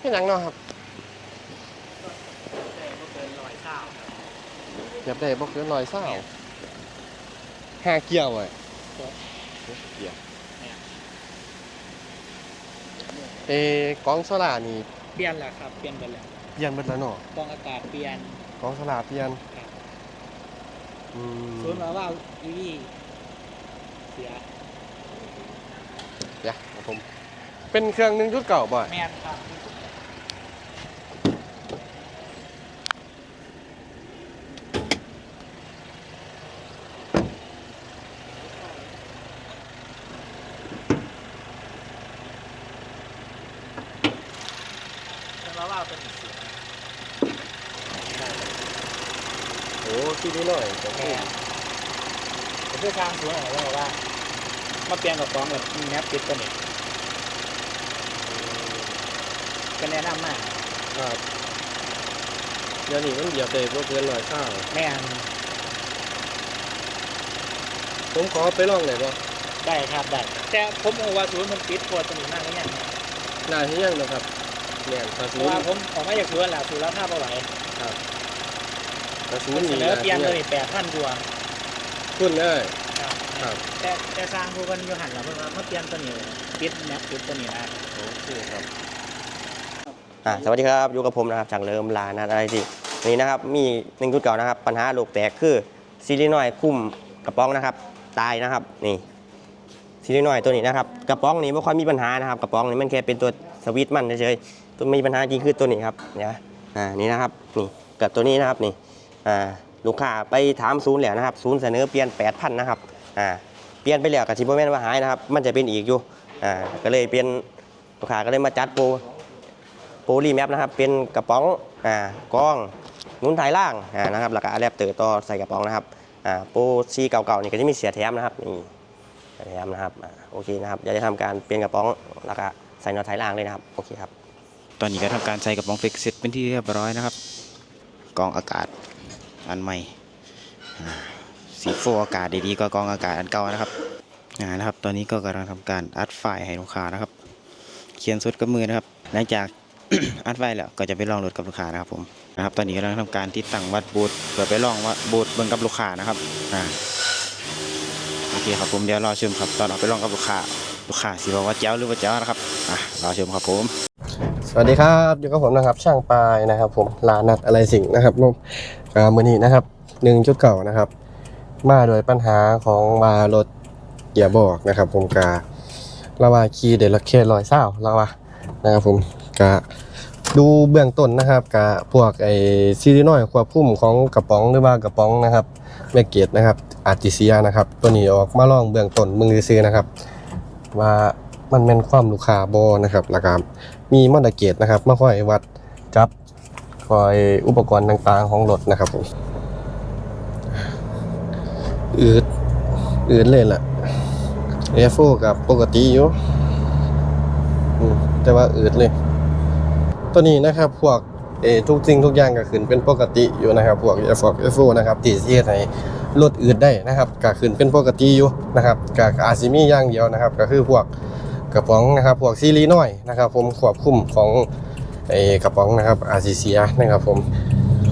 เฮ็ดหยังเนาะครับได้บ่เกินร้อยเช้าครับเก็บได้บ่เกินร้อยเศร้าห้าเกี่ยวไว้เกี่ยวเอกองโซล่านี่เปลี่ยนแล้วครับเปลี่ยนไปแล้วเปลี่ยนเบิดแล้วเนาะกองอากาศเปลี่ยนกองโซล่าเปลี่ยนครับอืมศูนย์มาว่าอีวีเสียเดี๋ยวครับผม เป็นเครื่องหนึงชุดเก่าบ่อยแม่นครับศูนย์ มาว่าเป็นเสียโอ้ที่นี่หน่อยก็คืแม่อนก็คือทางศูนย์อะไรก็บอกว่า มาเปลี่ยนกับกองแบบมีแนบปิดตัวนี้ก็แนะนำมากครับเดี๋ยวนี้มันเหยียบได้บ่เกินร้อยเศร้าวแม่นผมขอไปลองได้บ่ได้ครับได้แต่ผมเอว่าศูนย์มันปิดโคตรตัวนี้มากเลยเนี่ยน่าสิยังนะครับ แม่นถ้าเพศูราะนว่าย์ผมออกมาจากศูนย์แล้วศูนย์ราคาเท่าไหร่ถ้าศูผนมย์เสนี่นอน่าเปลี่ยนสิเลยังยแปดพันกว่าขึ้นเลย ครับครับ แต่แต่สร้างผู้คนอยู่หันหลังเพิ่นว่าเขาเปลี่ยนตัวนี้ปิดแนบปิดตัวนี้นะ โอเคครับ อ่าสวัสดีครับอยู่กับผมนะครับจากเริ่มลานัดอะไรสิวันนี้นะครับมีหนึ่งจุดเก่านะครับ ปัญหาโลกแตกคือซีรีส์น้อยคุ้มกระป๋องนะครับ ตายนะครับนี่ซีรี ส์น้อยตัวนี้นะครับกระป๋องนี้ไม่ค่อยมีปัญหานะครับกระป๋องนี้มันแค่เป็นตัวสวิตช์มันเฉยๆตัวมีปัญหาจริงคือตัวนี้ครับเนี่ยอ่านี่นะครับนี่กับตัวนี้นะครับนี่อ่าลูกค้าไปถามศูนย์แล้วนะครับศูนย์เสนอเปลี่ยน8,000นะครับอ่าเปลี่ยนไปแล้วกับชิบแมนว่าหายนะครับ มันจะเป็นอีกอยู่อ่าก็เลยเปลี่ยนลูกค้าก็เลยมาจัดโปรโปรลีแมปนะครับเป็นกระป๋องอ่ากล้องหนุนถ่ายล่างอ่านะครับแล้วก็อะแดปเตอร์ต่อใส่กระป๋องนะครับอ่าโปรซีเก่าๆนี่ก็จะมีเสียแถมนะครับนี่ แถมนะครับโอเคนะครับอยากจะทำการเปลี่ยนกระป๋องแล้วก็ใส่นอตถ่ายล่างเลยนะครับโอเคครับตอนนี้ก็ทำการใส่กระป๋องฟิกเสร็จเป็นที่เรียบร้อยนะครับกองอากาศอันใหม่สีโฟอากาศดีๆก็กองอากาศอันเก่านะครับนะครับ ตอนนี้ก็กำลังทำการอัดไฟล์ให้ลูกค้านะครับ เขียนสุดกับมือนะครับ หลังจากอัดไฟล์แล้วก็จะไปลองรถกับลูกค้านะครับผมนะครับ ตอนนี้กำลังทำการติดตั้งวัดบูทเพื่อไปลองวัดบูทเบิ่งกับลูกค้านะครับอ่า คครับผมเดี๋ยวรอชมครับตอนเอาไปลองกับลูกค้าลูกค้าสิบอกว่าเจ้าหรือว่าเจ้านะครับอะรอชมครับผมสวัสดีครับอยู่กับผมนะครับช่างปลายนะครับ ผมลานัดอะไรสิ่งนะครับนุ่มก็มือนี้นะครับหนึ่งจุดเก่านะครับ มาโดยปัญหาของมารถเกียร์บอกนะครับ ผมการาว่าคีเดลเคลอยเศร้าราว่านะครับผมกาดูเบื้องต้นนะครับกาพวกไอซีรีน้อยควบคุมของกระป๋องหรือว่ากระป๋องนะครับ แมกเกตนะครับ อาร์ติเซียนะครับ ตัวนี้ออกมาลองเบื้องต้นมึงซื้อนะครับ ว่ามันเป็นความลูกค้าบอนะครับแล้วก็มีมาตรเกตนะครับมาคอยวัดจับคอยอุปกรณ์ต่างๆของรถนะครับผมอืดอืดเลยล่ะเอฟโฟกับปกติอยู่อืมแต่ว่าอืดเลย ตัวนี้นะครับพวก เอทุกสิ่งทุกอย่างก็ขึ้นเป็นปกติอยู่นะครับ พวกเอฟเอฟโนะครับที่เสียให้รถอืดได้นะครับก็ขึ้นเป็นปกติอยู่นะครับก็อาจสิมีอย่างเดียวนะครับ ก็คือพวกกระป๋องนะครับ พวกซีรีน้อยนะครับ ผมควบคุมของไอ้กระป๋องนะครับอาจสิเสียนะครับ ผม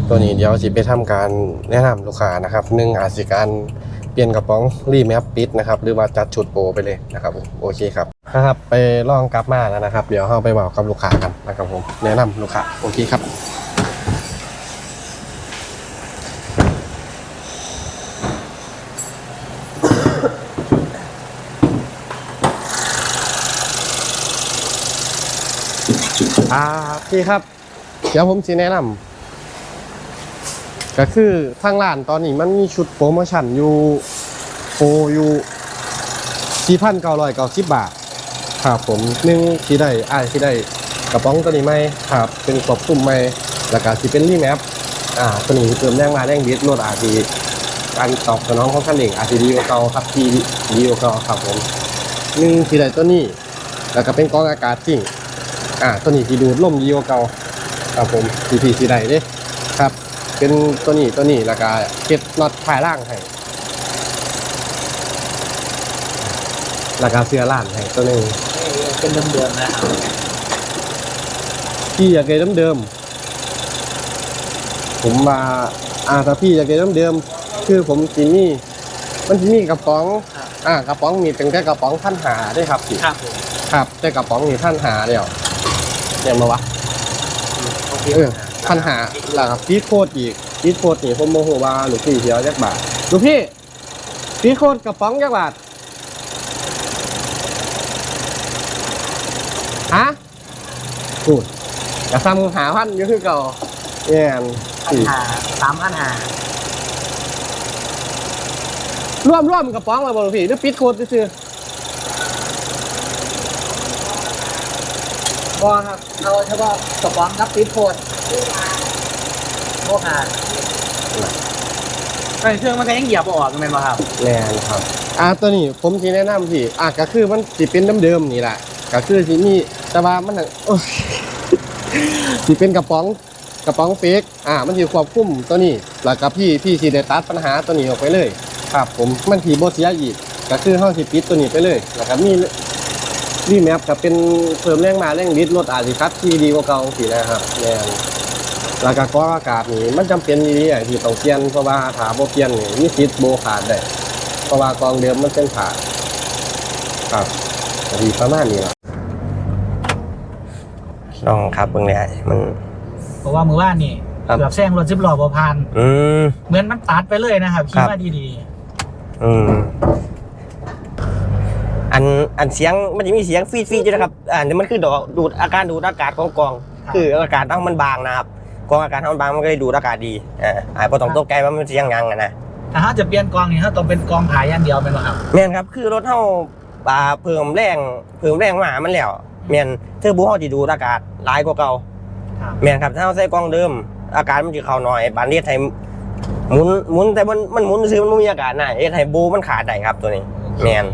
ตัวนี้เดี๋ยวสิไปทำการแนะนำลูกค้านะครับหนึ่งอาจสิการเปลี่ยนกระป๋องรีแมปปิดนะครับ หรือว่าจัดชุดโปรไปเลยนะครับ โอเคครับ นะครับ ไปลองกลับมาแล้วนะครับ เดี๋ยวเราไปบอกกับลูกค้ากันนะครับผมแนะนำลูกค้าโอเคครับ อ่าพี่ครับ เดี๋ยวผมสิแนะนำก็คือทางร้านตอนนี้มันมีชุดโปรโมชั่นอยู่โปรอยู่สี่พันเก้าร้อยเก้าสิบบาท ครับผมหนึ่งที่ได้อ้ายที่ได้กระป๋องตัวนี้ไหมครับเป็นกรอบคุมไหมแล้วก็ที่เป็นรีแมปอ่าตัวนี้เติมแรงมาแรงบิดรถอาจจะการตอบสนองของคันเร่งอาจจะดีกว่าเก่าครับที่ดีกว่าเก่าครับผมหนึ่งที่ได้ตัวนี้ แล้วก็เป็นกรองอากาศจริงอ่าตัวนี้ที่ดูดลมยีกว่าเก่าครับผมทีพีสีใดเด้ครับ เป็นตัวนี้ตัวนี้แล้วก็เก็บน็อตภายล่างให้ แล้วก็เสื้อล่างให้ตัวหนึงเป็นเดิมๆนะครับพี่อยากได้เดิมๆผมว่าอ่าถ้าพี่อยากได้เดิมๆคือผมสิมีมันสิมีกระป๋อง อ่ากระป๋องมีเป็นแค่กระป๋องท่านหาได้ครับพี่ครับผมครับแต่กระป๋องนี่ท่านหาเดียวเนี่ยมาวะ โอเคเออ ท่านหาแล้วครับพีทโคดอีกพีทโคดนี่ผมโมโหว่าหลูกพี่เสียวจักบาทหลูกพี่พีทโคดกระป๋องจักบาท ฮะพูดกระซ้ำหาพันอยู่คือเก่าเนี่ยพันสี่หาสามพันหาร่วมร่วมกระป๋องมาบหลูกพี่หรือพีทโคดซื้อบอครับเอาเฉพาะกระป๋องกับปิดโพดโมหาไอ้เครื่องมันก็ยังเหยียบบ่ออกแม่นบ่ครับแน่นครับ อ่าตัวนี้ผมสิแนะนำพี่อะก็คือมันสิเป็นเดิมๆนี่แหละ ก็คือสิมีแต่ว่ามันน่ะโอ้ยสิเป็นกระป๋องกระป๋องเฟกอ่า มันสิควบคุมตัวนี้แล้วก็พี่พี่สิได้ตัดปัญหาตัวนี้ออกไปเลย ครับผมมันสิบ่เสียอีกก็คือเฮาสิปิดตัวนี้ไปเลยแล้วก็มีรีแมปก็เป็นเพิ่มแรงมาแรงบิดรถอาจสิคัดที่ดีกว่าเก่าสินะครับแม่นแล้วก็กรองอากาศนี่มันจำเป็นดีๆที่ต้องเปลี่ยนเพราะว่าถ้าบ่เปลี่ยนนี่มีสิทธิ์โบขาดได้เพราะว่ากองเดิมมันเป็นผ่าครับก็ดีประมาณนี้ละ ลองครับเบิ่งเลยมัน เพราะว่ามือว่านนี่ครับ เกือบแซงรถสิบล้อบ่ผ่าน อืม เหมือนมันตัดไปเลยนะครับขี่ครับมาดีอืม อันอันเสียงมันจะมีเสียงฟีดฟีดอยู่นะครับอ่านี่มันคือดอกดูดอาการดูดอากาศของกองคืออากาศต้องมันบางนะครับกองอากาศถ้ามันบางมันก็เลยดูดอากาศดีอ่าอ่าพอต้องตกใจว่ามันเสียงยังอะนะๆถ้าเขาจะเปลี่ยนกองนี่เขาต้องเป็นกองผายอย่างเดียวเป็นบ่ครับ แม่นครับ คือรถเฮาอ่าเพิ่มแรงเพิ่มแรงมามันแล้ว แม่นเทอร์โบเฮาสิดูดอากาศหลายกว่าเก่าครับ แม่นครับถ้าเราใส่กล้องเดิม อาการมันจะเข้าน้อยบานเรียไทยหมุนหมุนแต่มันมันหมุนซื้อมันไม่มีอากาศนะเอไทยบูมันขาดได้ครับตัวนี้ แม่น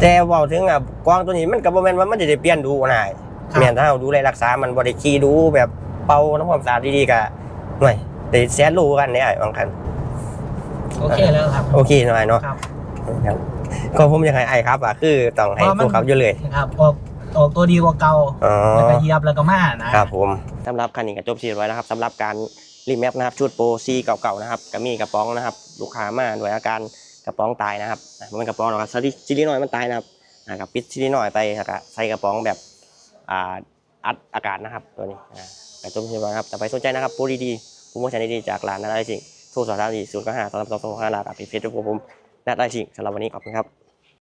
แต่เว่าถึงอะกล้องตัวนี้มันก็บ่แม่นว่ามันจะได้เปลี่ยนดูนะแม่นถ้าเราดูแลรักษา มันบ่ได้ขี้ดูแบบเป่าน้ำความสะอาดดีๆก็หน่อยได้แสนรู้กันเนี่ยบางครั้งโอเคแล้วครับ โอเคหน่อยเนาะครับ ครับ ก็ผมอยากให้ไอ้ครับอะคือต้องให้เพราะมันพวกเขาอยู่เลยนะครับออกออกตัวดีกว่าเก่าอ๋อแล้วก็เหยียบแล้วก็มานะครับผมสำหรับคันนี้ก็จบชีไว้นะครับสำหรับการรีแมปนะครับชุดโปรซีเก่าๆนะครับก็มีกระป๋องนะครับ ลูกค้ามาด้วยอาการกระป๋องตายนะครับอะมันกระป๋องหรอกครับซิลินอยด์มันตายนะครับอ่ากับปิดซิลินอยด์ไปแล้วก็ใส่กระป๋องแบบอ่าอัดอากาศนะครับตัวนี้อ่าก็จบชีไว้นะครับแต่ไปสนใจนะครับโปรดีๆโปรโมชั่นดีๆจากร้านนัดไอซิงโทรสอบถามที่ศูนย์เก้าห้าสองสามสองสองห้าลาดอัพเพจทุกผม นัดไอซิงสำหรับวันนี้ขอบคุณครับ